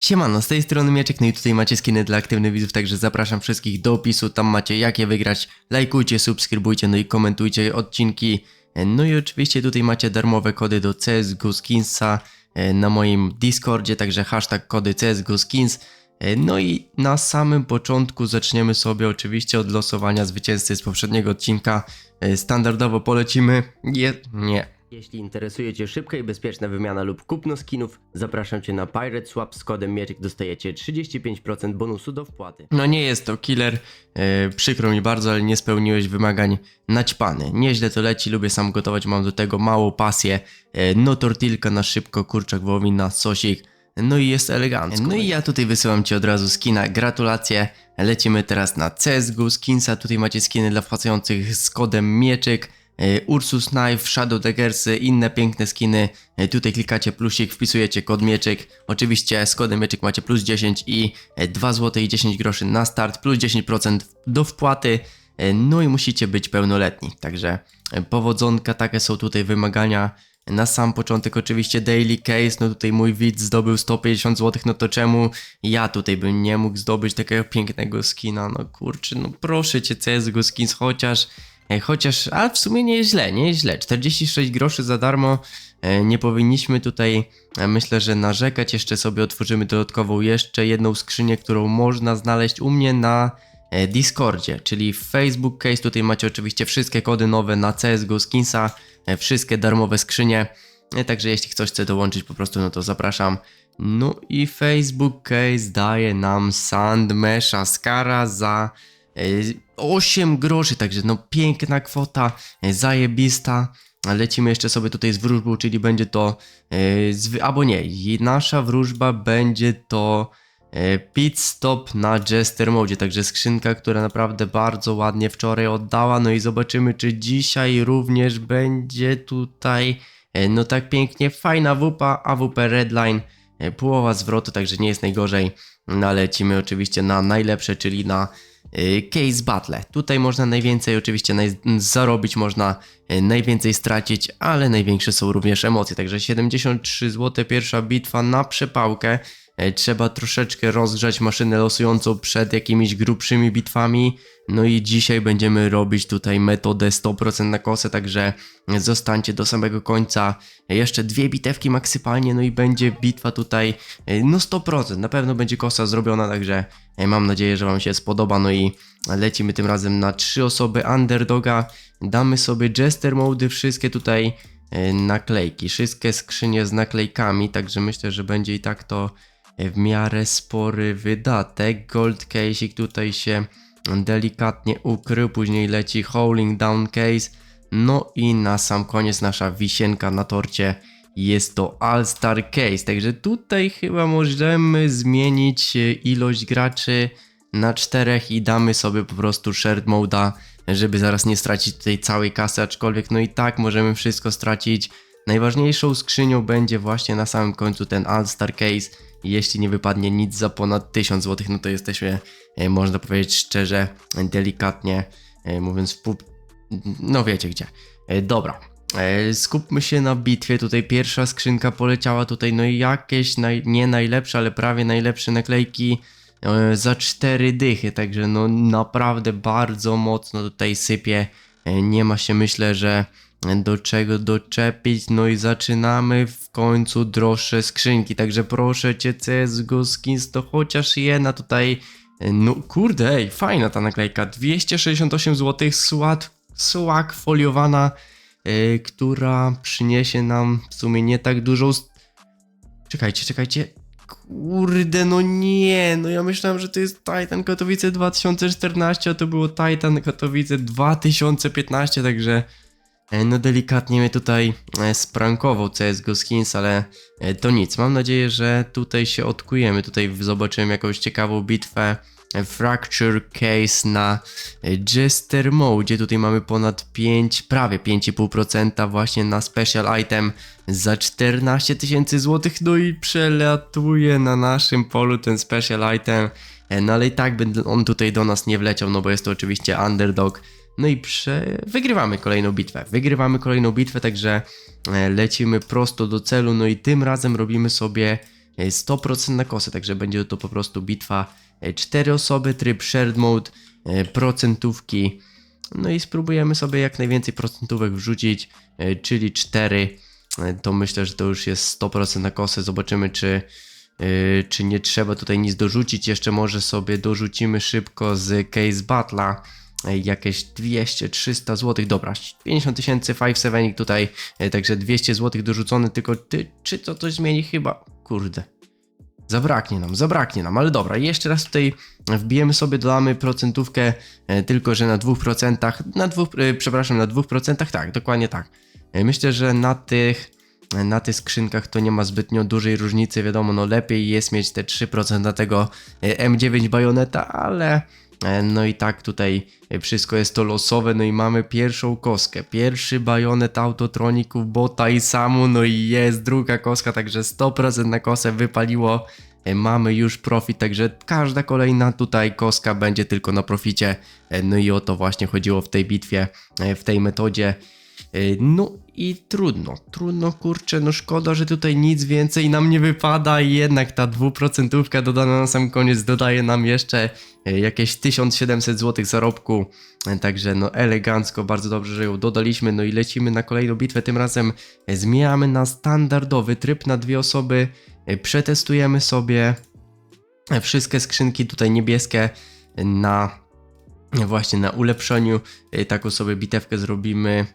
Siemano, z tej strony Mieczek, no i tutaj macie skiny dla aktywnych widzów, także zapraszam wszystkich do opisu, tam macie jak je wygrać, lajkujcie, subskrybujcie, no i komentujcie odcinki, E, no i oczywiście tutaj macie darmowe kody do CSGO Skinsa e, na moim Discordzie, także hashtag kody CSGO Skins, E, no i na samym początku zaczniemy sobie oczywiście od losowania zwycięzcy z poprzedniego odcinka, standardowo polecimy, je, nie, jeśli interesuje Cię szybka i bezpieczna wymiana lub kupno skinów, zapraszam Cię na Pirate Swap z kodem Mieczyk dostajecie 35% bonusu do wpłaty. No nie jest to killer, e, przykro mi bardzo, ale nie spełniłeś wymagań naćpany. Nieźle to leci, lubię sam gotować, mam do tego małą pasję. E, no tortilka na szybko, kurczak wołowina, sosik. No i jest elegancko. No i ja tutaj wysyłam Ci od razu skina, gratulacje. Lecimy teraz na CSGO Skinsa, tutaj macie skiny dla wpłacających z kodem Mieczyk. E, Ursus Knife, Shadow Daggersy, inne piękne skiny. E, Tutaj klikacie plusik, wpisujecie kod Mieczyk. Oczywiście z kodem Mieczyk macie plus 10 i e, 2 zł i 10 groszy na start, plus 10% do wpłaty. E, No i musicie być pełnoletni. Także e, powodzonka, takie są tutaj wymagania. Na sam początek oczywiście Daily Case, no tutaj mój widz zdobył 150 zł, no to czemu ja tutaj bym nie mógł zdobyć takiego pięknego skina? No kurczę, no proszę cię CSGO Skins, chociaż E, Chociaż, a w sumie nie jest źle, nie jest źle. 46 groszy za darmo. e, Nie powinniśmy tutaj, e, myślę, że narzekać. Jeszcze sobie otworzymy dodatkową jeszcze jedną skrzynię, którą można znaleźć u mnie na e, Discordzie, czyli Facebook Case. Tutaj macie oczywiście wszystkie kody nowe na CSGO Skinsa, e, wszystkie darmowe skrzynie. E, Także jeśli ktoś chce dołączyć po prostu, no to zapraszam. No i Facebook Case daje nam Sandmesha Skara za e, 8 groszy, także no piękna kwota, e, zajebista. Lecimy jeszcze sobie tutaj z wróżbą, czyli będzie to, e, albo nie, nasza wróżba będzie to e, pit stop na Jester Mode, także skrzynka, która naprawdę bardzo ładnie wczoraj oddała, no i zobaczymy, czy dzisiaj również będzie tutaj, e, no tak pięknie, fajna wupa, AWP Redline, e, połowa zwrotu, także nie jest najgorzej, no lecimy oczywiście na najlepsze, czyli na Case Battle. Tutaj można najwięcej oczywiście naj zarobić, można y, najwięcej stracić, ale największe są również emocje. Także 73 zł pierwsza bitwa na przepałkę. Y, Trzeba troszeczkę rozgrzać maszynę losującą przed jakimiś grubszymi bitwami. No i dzisiaj będziemy robić tutaj metodę 100% na kosę, także zostańcie do samego końca. Jeszcze dwie bitewki maksymalnie, no i będzie bitwa tutaj y, no 100%. Na pewno będzie kosa zrobiona, także e, mam nadzieję, że Wam się spodoba. No i lecimy tym razem na trzy osoby underdoga. Damy sobie jester mody, wszystkie tutaj e, naklejki, wszystkie skrzynie z naklejkami, także myślę, że będzie i tak to e, w miarę spory wydatek. Gold case'ik tutaj się delikatnie ukrył, później leci Howling Down Case. No i na sam koniec nasza wisienka na torcie jest to All Star Case, także tutaj chyba możemy zmienić e, ilość graczy na czterech i damy sobie po prostu shared moda, żeby zaraz nie stracić tutaj całej kasy, aczkolwiek no i tak możemy wszystko stracić. Najważniejszą skrzynią będzie właśnie na samym końcu ten All Star Case. Jeśli nie wypadnie nic za ponad 1000 zł, no to jesteśmy, e, można powiedzieć szczerze, delikatnie e, mówiąc w pół... No wiecie gdzie. E, Dobra, Skupmy się na bitwie. Tutaj pierwsza skrzynka poleciała. Tutaj no i jakieś naj, nie najlepsze, ale prawie najlepsze naklejki za cztery dychy. Także no naprawdę bardzo mocno tutaj sypie. Nie ma się myślę, że do czego doczepić. No i zaczynamy w końcu droższe skrzynki. Także proszę cię CSGO Skins to chociaż jedna tutaj. e, No kurde, ej, fajna ta naklejka. 268 zł. Słat, słak foliowana y, która przyniesie nam w sumie nie tak dużą. st- Czekajcie, czekajcie. Kurde, no nie, no ja myślałem, że to jest Titan Katowice 2014, a to było Titan Katowice 2015, także no delikatnie mnie tutaj e, sprankował CSGO Skins, ale e, to nic. Mam nadzieję, że tutaj się odkujemy. Tutaj zobaczyłem jakąś ciekawą bitwę. e, Fracture Case na e, Jester Mode. Tutaj mamy ponad 5, prawie 5,5% właśnie na special item za 14 tysięcy złotych. No i przelatuje na naszym polu ten special item. E, No ale i tak on tutaj do nas nie wleciał, no bo jest to oczywiście underdog. No i prze... wygrywamy kolejną bitwę. Wygrywamy kolejną bitwę, także e, lecimy prosto do celu. No i tym razem robimy sobie e, 100% na kosę, także będzie to po prostu bitwa 4 osoby, tryb shared mode, e, procentówki. No i spróbujemy sobie jak najwięcej procentówek wrzucić, e, czyli 4. E, To myślę, że to już jest 100% na kosę. Zobaczymy, czy, e, czy nie trzeba tutaj nic dorzucić. Jeszcze może sobie dorzucimy szybko z Case Battle'a e, jakieś 200-300 zł. Dobra, 50 tysięcy 5 tutaj, e, także 200 zł dorzucone. Tylko ty, czy to coś zmieni? Chyba, kurde. Zabraknie nam, zabraknie nam, ale dobra, jeszcze raz tutaj wbijemy sobie, dodamy procentówkę, e, tylko że na 2%, na dwóch, e, przepraszam, na 2%, tak, dokładnie tak. Myślę, że na tych, na tych skrzynkach to nie ma zbytnio dużej różnicy, wiadomo, no lepiej jest mieć te 3% na tego e, M9 bajoneta, ale no i tak tutaj e, wszystko jest to losowe, no i mamy pierwszą kostkę, pierwszy bajonet autotroników bota i samu, no i jest druga kostka, także 100% na kosę wypaliło, E, mamy już profit, także każda kolejna tutaj kostka będzie tylko na proficie, E, no i o to właśnie chodziło w tej bitwie, e, w tej metodzie. E, No i trudno, trudno kurczę, no szkoda, że tutaj nic więcej nam nie wypada i jednak ta dwuprocentówka dodana na sam koniec dodaje nam jeszcze e, jakieś 1700 zł zarobku, E, także no elegancko, bardzo dobrze, że ją dodaliśmy, no i lecimy na kolejną bitwę, tym razem zmieniamy na standardowy tryb na dwie osoby, przetestujemy sobie wszystkie skrzynki tutaj niebieskie na właśnie na ulepszeniu, taką sobie bitewkę zrobimy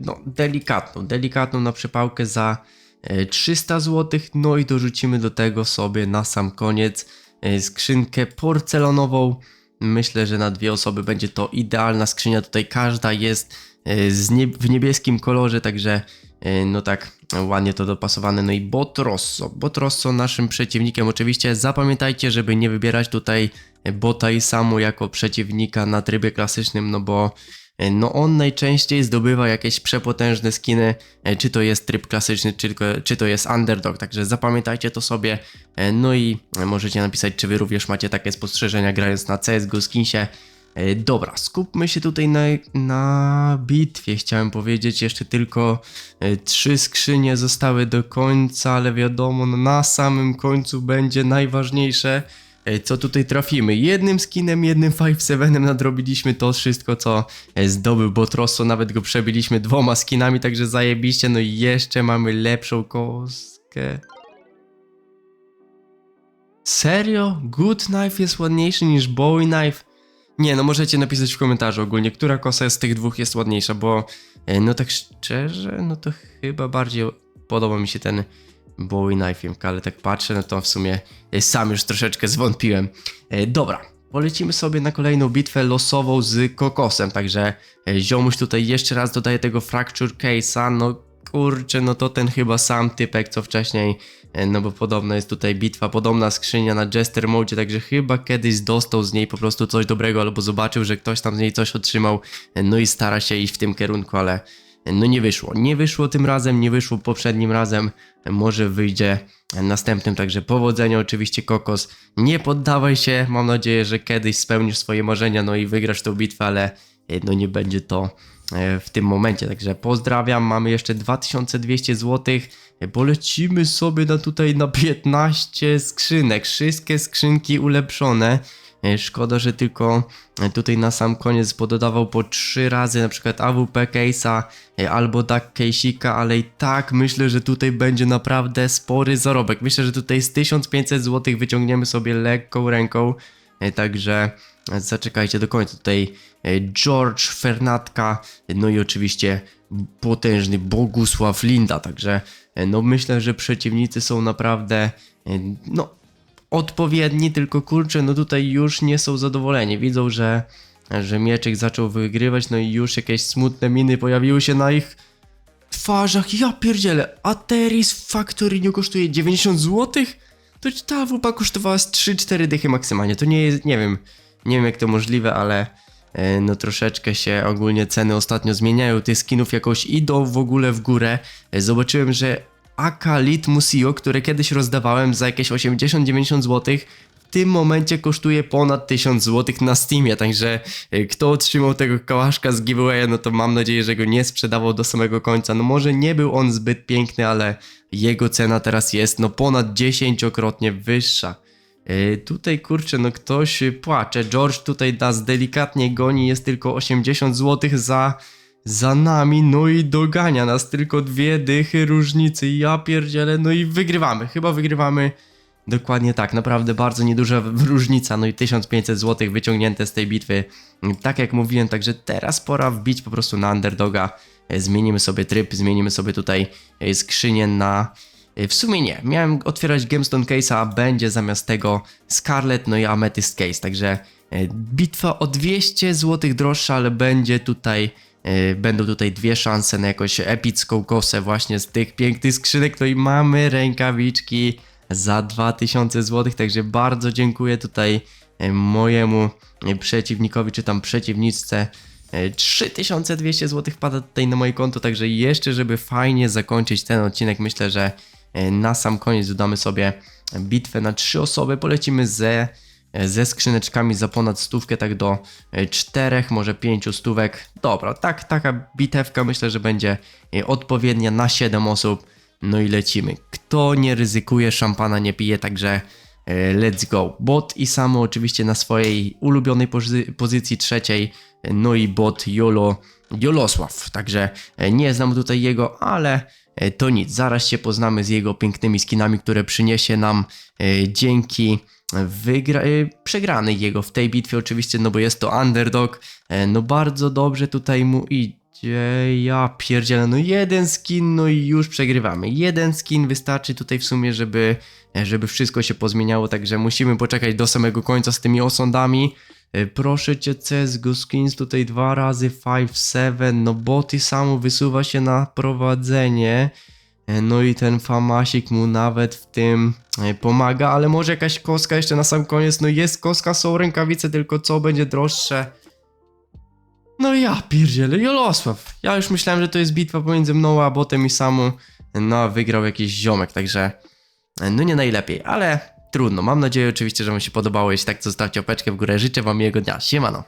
no, delikatną, delikatną na przypałkę za e, 300 zł, no i dorzucimy do tego sobie na sam koniec e, skrzynkę porcelanową. Myślę, że na dwie osoby będzie to idealna skrzynia. Tutaj każda jest e, nie w niebieskim kolorze, także e, no tak ładnie to dopasowane. No i Bot Rosso. Bot Rosso naszym przeciwnikiem oczywiście. Zapamiętajcie, żeby nie wybierać tutaj bota i samu jako przeciwnika na trybie klasycznym, no bo e, no on najczęściej zdobywa jakieś przepotężne skiny, e, czy to jest tryb klasyczny, czy, czy to jest underdog, także zapamiętajcie to sobie, e, no i możecie napisać, czy wy również macie takie spostrzeżenia grając na CSGO skinsie. E, Dobra, skupmy się tutaj na, na bitwie, chciałem powiedzieć, jeszcze tylko e, trzy skrzynie zostały do końca, ale wiadomo, no na samym końcu będzie najważniejsze, e, co tutaj trafimy. Jednym skinem, jednym 5-7 nadrobiliśmy to wszystko, co e, zdobył Botrosso, nawet go przebiliśmy dwoma skinami, także zajebiście, no i jeszcze mamy lepszą kostkę. Serio? Good Knife jest ładniejszy niż Bowie Knife? Nie, no możecie napisać w komentarzu ogólnie, która kosa z tych dwóch jest ładniejsza, bo e, no tak szczerze, no to chyba bardziej podoba mi się ten Bowie Knife, ale tak patrzę, no to w sumie e, sam już troszeczkę zwątpiłem. E, Dobra, polecimy sobie na kolejną bitwę losową z kokosem, także e, ziomuś tutaj jeszcze raz dodaje tego Fracture Case'a, no kurczę, no to ten chyba sam typek co wcześniej, no bo podobno jest tutaj bitwa, podobna skrzynia na Jester Mode, także chyba kiedyś dostał z niej po prostu coś dobrego, albo zobaczył, że ktoś tam z niej coś otrzymał, no i stara się iść w tym kierunku, ale no nie wyszło. Nie wyszło tym razem, nie wyszło poprzednim razem, e, może wyjdzie e, następnym, także powodzenia oczywiście Kokos, nie poddawaj się, mam nadzieję, że kiedyś spełnisz swoje marzenia, no i wygrasz tą bitwę, ale e, no nie będzie to e, w tym momencie. Także pozdrawiam, mamy jeszcze 2200 zł. Polecimy sobie na tutaj na 15 skrzynek. Wszystkie skrzynki ulepszone. E, Szkoda, że tylko e, tutaj na sam koniec pododawał po 3 razy na przykład AWP case'a e, albo Duck case'ika, ale i tak myślę, że tutaj będzie naprawdę spory zarobek. Myślę, że tutaj z 1500 zł wyciągniemy sobie lekką ręką. Także zaczekajcie do końca. Tutaj George Fernatka, no i oczywiście potężny Bogusław Linda. Także no myślę, że przeciwnicy są naprawdę no odpowiedni, tylko kurczę, no tutaj już nie są zadowoleni. Widzą, że, że Mieczek zaczął wygrywać, no i już jakieś smutne miny pojawiły się na ich twarzach. Ja pierdzielę, Ateris Factory nie kosztuje 90 zł? To ta wupa kosztowała z 3-4 dychy maksymalnie. To nie jest, nie wiem, nie wiem jak to możliwe, ale e, no troszeczkę się ogólnie ceny ostatnio zmieniają. Tych skinów jakoś idą w ogóle w górę. E, Zobaczyłem, że AK Lit Musio, które kiedyś rozdawałem za jakieś 80-90 zł, w tym momencie kosztuje ponad 1000 zł na Steamie, także e, kto otrzymał tego kałaszka z giveawaya, no to mam nadzieję, że go nie sprzedawał do samego końca. No może nie był on zbyt piękny, ale jego cena teraz jest no ponad dziesięciokrotnie wyższa. E, Tutaj kurczę, no ktoś płacze. George tutaj nas delikatnie goni, jest tylko 80 zł za, za nami, no i dogania nas tylko dwie dychy różnicy. Ja pierdzielę, no i wygrywamy, chyba wygrywamy. Dokładnie tak, naprawdę bardzo nieduża różnica, no i 1500 zł wyciągnięte z tej bitwy. Tak jak mówiłem, także teraz pora wbić po prostu na underdoga. E, Zmienimy sobie tryb, zmienimy sobie tutaj e, skrzynię na... e, W sumie nie, miałem otwierać Gemstone Case, a będzie zamiast tego Scarlet, no i Amethyst Case, także bitwa o 200 zł droższa, ale będzie tutaj... e, Będą tutaj dwie szanse na jakąś epicką kosę właśnie z tych pięknych skrzynek, no i mamy rękawiczki za 2000 zł, także bardzo dziękuję tutaj e, mojemu przeciwnikowi, czy tam przeciwniczce. E, 3200 zł wpada tutaj na moje konto, także jeszcze, żeby fajnie zakończyć ten odcinek, myślę, że na sam koniec dodamy sobie bitwę na trzy osoby, polecimy ze, ze skrzyneczkami za ponad stówkę, tak do e, czterech, może pięciu stówek. Dobra, tak, taka bitewka myślę, że będzie e, odpowiednia na 7 osób. No i lecimy. Kto nie ryzykuje, szampana nie pije, także e, let's go. Bot i samo oczywiście na swojej ulubionej pozy- pozycji trzeciej, e, no i bot Jolo, Jolosław. Także e, nie znam tutaj jego, ale e, to nic. Zaraz się poznamy z jego pięknymi skinami, które przyniesie nam e, dzięki wygra- e, przegranej jego w tej bitwie oczywiście, no bo jest to underdog. E, No bardzo dobrze tutaj mu idzie. Ja pierdzielę, no jeden skin, no i już przegrywamy. Jeden skin wystarczy tutaj w sumie, żeby, e, żeby wszystko się pozmieniało, także musimy poczekać do samego końca z tymi osądami. E, Proszę cię, CSGO Skins tutaj dwa razy 5-7, no boty samo wysuwa się na prowadzenie. E, No i ten famasik mu nawet w tym e, pomaga, ale może jakaś koska jeszcze na sam koniec. No jest koska, są rękawice, tylko co będzie droższe? No ja pierdzielę, Jolosław. Ja już myślałem, że to jest bitwa pomiędzy mną a botem i samą. No wygrał jakiś ziomek, także e, no nie najlepiej, ale trudno. Mam nadzieję oczywiście, że wam się podobało. Jeśli tak, zostawcie opeczkę w górę. Życzę wam miłego dnia. Siemano.